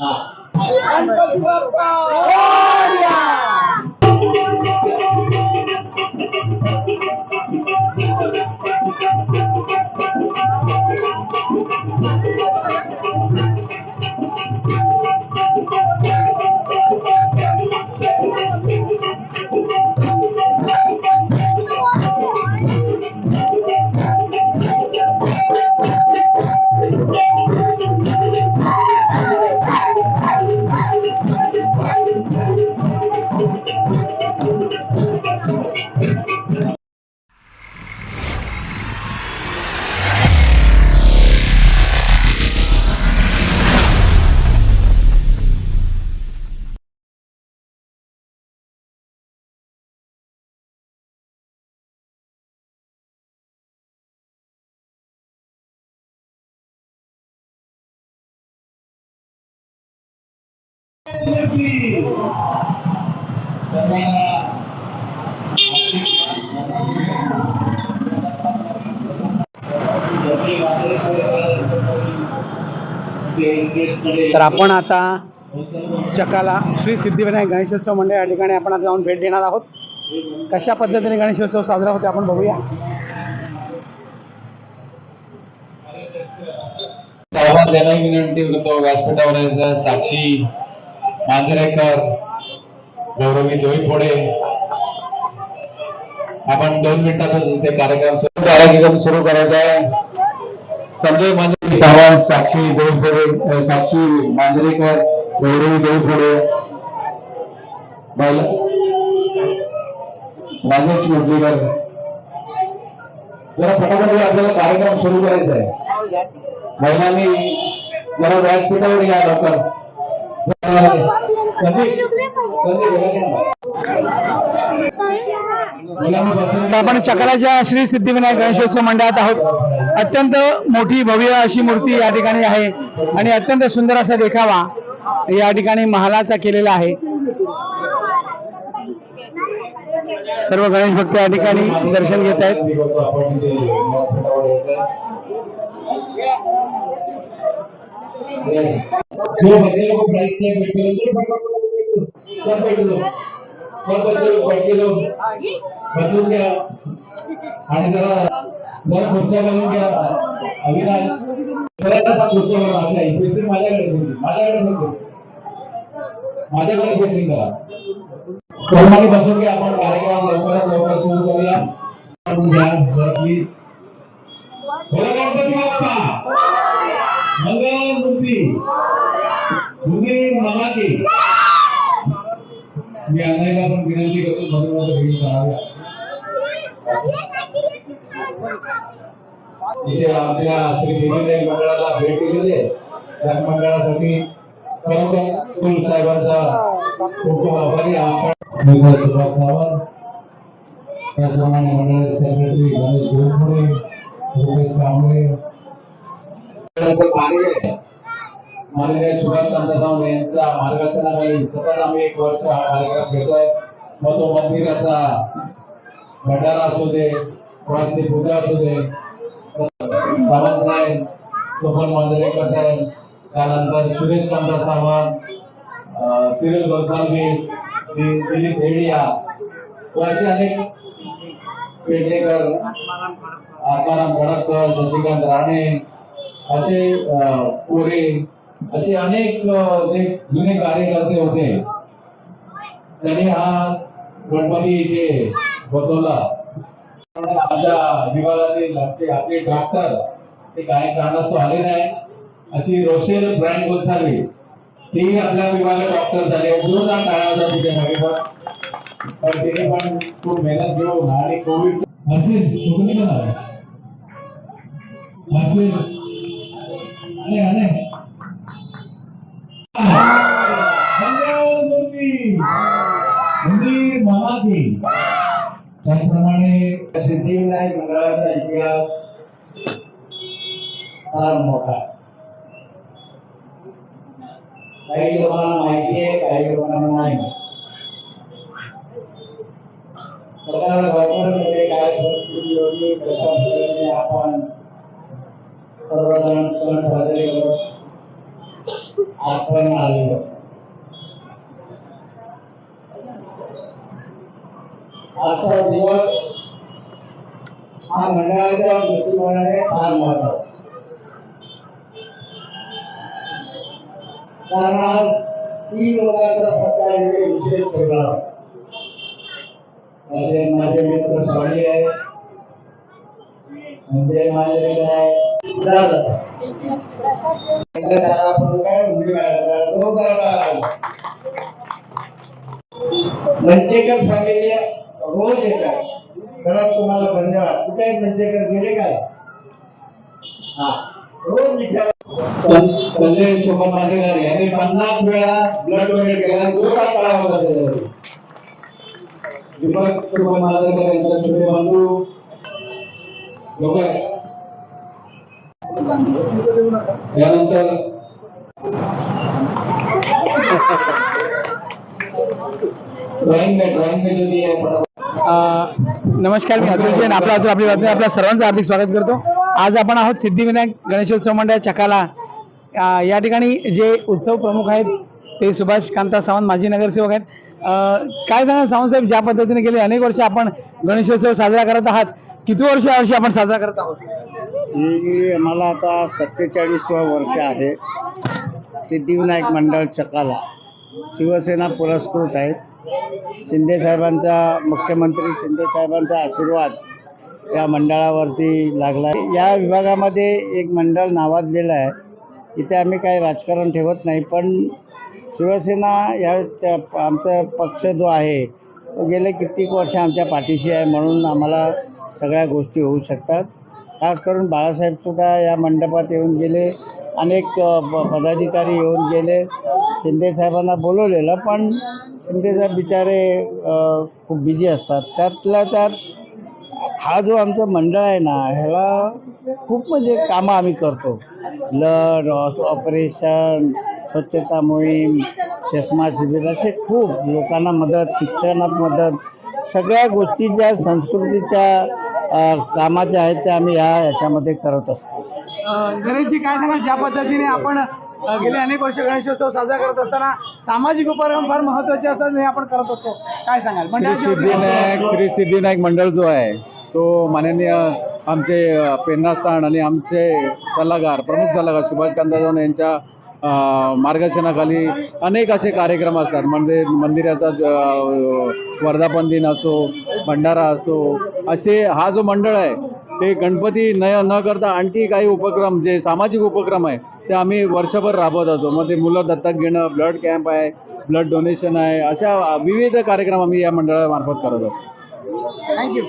गणपती तर आपण आता चकाला श्री सिद्धिविनायक गणेशोत्सव मंडळ या ठिकाणी आपण आता जाऊन भेट देणार आहोत. कशा पद्धतीने गणेशोत्सव साजरा होते आपण बघूया. सर्वात विनंती करतो व्यासपीठावर साक्षी मांजरेकर गौरवी डोईफोडे आपण दोन मिनिटातच इथे कार्यक्रम सुरू कार्यक्रम सुरू करायचा आहे. संजय मांजरे सावंत साक्षी डोईफोडे साक्षी मांजरेकर गौरवी डोईफोडे राजेश मुरलीकर जरा फटाफट आपल्याला कार्यक्रम सुरू करायचा आहे. महिलांनी जरा व्यासपीठावर या लवकर. आपण चक्राच्या श्री सिद्धिविनायक गणेशोत्सव मंडळात आहोत. अत्यंत मोठी भव्य अशी मूर्ती या ठिकाणी आहे आणि अत्यंत सुंदर असा देखावा या ठिकाणी महालाचा केलेला आहे. सर्व गणेश भक्त या ठिकाणी दर्शन घेत आहेत आपण इथे व्यासपीठावर यायचं. जो बच्चे लोग प्राइस से लो, सब लो सब बच्चे लोग लो आणि जरा जरा खुर्च्या घ्या अविनाश जरा तसा खुर्च्या अशा माझ्याकडे माझ्याकडे बेसिंग माझ्याकडे करा बसून आपण कार्यक्रम लवकरात लवकर सुरू करूया गणपती बाप्पा मंगल मूर्ती तुम्ही मला की मी अनेकदा पण विनंती करतो मध्ये मध्ये भेट कराव्या इथे आपल्या श्री सिद्धिदेव मंडळाला भेट दिलेली आहे. त्या मंडळासाठी खरोखर साहेबांचा खूप खूप आभारी आपण सुभाष सावंत त्याचप्रमाणे मंडळाचे सेक्रेटरी गणेश गोरखडे रुपेश कांबळे. पाणी माननीय सुभाष कांताराव यांच्या मार्गदर्शनाखाली सतत आम्ही एक वर्ष हा कार्यक्रम घेतोय. मग तो मंदिराचा भंडारा असू दे कोणाची पूजा असू दे सावंत साहेब सोपन मांजरेकर साहेब त्यानंतर सुरेश कांता सावंत अं, सिरिल गोसावी दिलीप हेडिया असे अनेक पेडणेकर आत्माराम खडककर शशिकांत राणे असे अं, कोरे असे अनेक जे जुने कार्यकर्ते होते त्यांनी हा गणपती इथे बसवला. आमच्या विभागातील आमचे आपले डॉक्टर ते काही कारणास्तव आले नाही. अशी रोशेल ब्रँड गोसावी ती आपल्या विभागात डॉक्टर झाले. जोरदार काळाचा तिथे मागे पण तिने पण खूप मेहनत घेऊन आणि कोविड हर्षिल चुकली का नाही? हर्षिल अरे अरे मंगलमूर्ती त्याचप्रमाणे सिद्धिविनायक मंडळाचा इतिहास फार मोठा. काही लोकांना माहिती आहे काही लोकांना नाही काय परिस्थिती होती आपण सर्वजण सण साजरे करतो आपण आलेलो आजचा दिवस हा मंडळाच्या दृष्टिकोनाने फार महत्त्वाचा कारण आज तीन लोकांचा सत्ता इथे विशेष ठेवला. असे माझे मित्र स्वामी आहे म्हणजे माझे आहे मंचेकर फॅमिली रोज येतात. खरंच तुम्हाला धन्यवाद. कुठे मंचेकर? गेले काय हा. रोज विचार संजय शोभन मांडेकर यांनी पन्नास वेळा ब्लड डोनेट केला. जो का काळा होता त्याच्यावर दीपक शोभन मांडेकर यांचा छोटे बंधू. लोक यानंतर नमस्कार मी अतुल जैन आपला अतुल आपली बातमी आपल्या सर्वांचं हार्दिक स्वागत करतो. आज आपण आहोत सिद्धिविनायक गणेशोत्सव मंडळ चकाला. या ठिकाणी जे उत्सव प्रमुख आहेत ते सुभाष कांता सावंत माजी नगरसेवक आहेत. काय सांगा सावंत साहेब ज्या पद्धतीने गेले अनेक वर्ष आपण गणेशोत्सव साजरा करत आहात किती वर्ष यावर्षी आपण साजरा करत आहोत? ही मला आता सत्तेचाळीसवं वर्ष आहे सिद्धिविनायक मंडळ चकाला. शिवसेना पुरस्कृत आहे शिंदेसाहेबांचा मुख्यमंत्री शिंदेसाहेबांचा आशीर्वाद या मंडळावरती लागला आहे. या विभागामध्ये एक मंडळ नावाजलेलं आहे. इथे आम्ही काही राजकारण ठेवत नाही पण शिवसेना या त्या आमचा पक्ष जो आहे तो गेले कित्येक वर्ष आमच्या पाठीशी आहे म्हणून आम्हाला सगळ्या गोष्टी होऊ शकतात. खास करून बाळासाहेबसुद्धा या मंडपात येऊन गेले. अनेक पदाधिकारी येऊन गेले. शिंदेसाहेबांना बोलवलेलं पण शिंदेसाहेब बिचारे खूप बिझी असतात. त्यातल्या त्यात हा जो आमचं मंडळ आहे ना ह्याला खूप म्हणजे कामं आम्ही करतो. ब्लड ऑपरेशन स्वच्छता मोहीम चष्मा शिबिर असे खूप लोकांना मदत शिक्षणात मदत सगळ्या गोष्टी ज्या संस्कृतीच्या अ, कामाच्या आहेत त्या आम्ही ह्या याच्यामध्ये करत असतो. गणेशजी काय सांगा ज्या पद्धतीने आपण गेले अनेक वर्ष गणेशोत्सव साजरा करत असताना सामाजिक उपक्रम फार महत्त्वाचे असतात हे आपण करत असतो. काय सांगाल? श्री मंडळाच्या सिद्धिविनायक श्री सिद्धिविनायक मंडळ जो आहे तो माननीय आमचे अ, प्रेरणास्थान आणि आमचे सल्लागार प्रमुख सल्लागार सुभाष कांताजान यांच्या मार्गदर्शनाखाली अनेक असे कार्यक्रम असतात. म्हणजे मंदिराचा वर्धापन दिन असो भंडारा असो असे हा जो मंडळ आहे ते गणपती न न करता आणखी काही उपक्रम जे सामाजिक उपक्रम आहे ते आम्ही वर्षभर राबवत असतो मग ते मुलं दत्तक घेणं ब्लड कॅम्प आहे ब्लड डोनेशन आहे अशा विविध कार्यक्रम आम्ही या मंडळामार्फत करत असतो. थँक्यू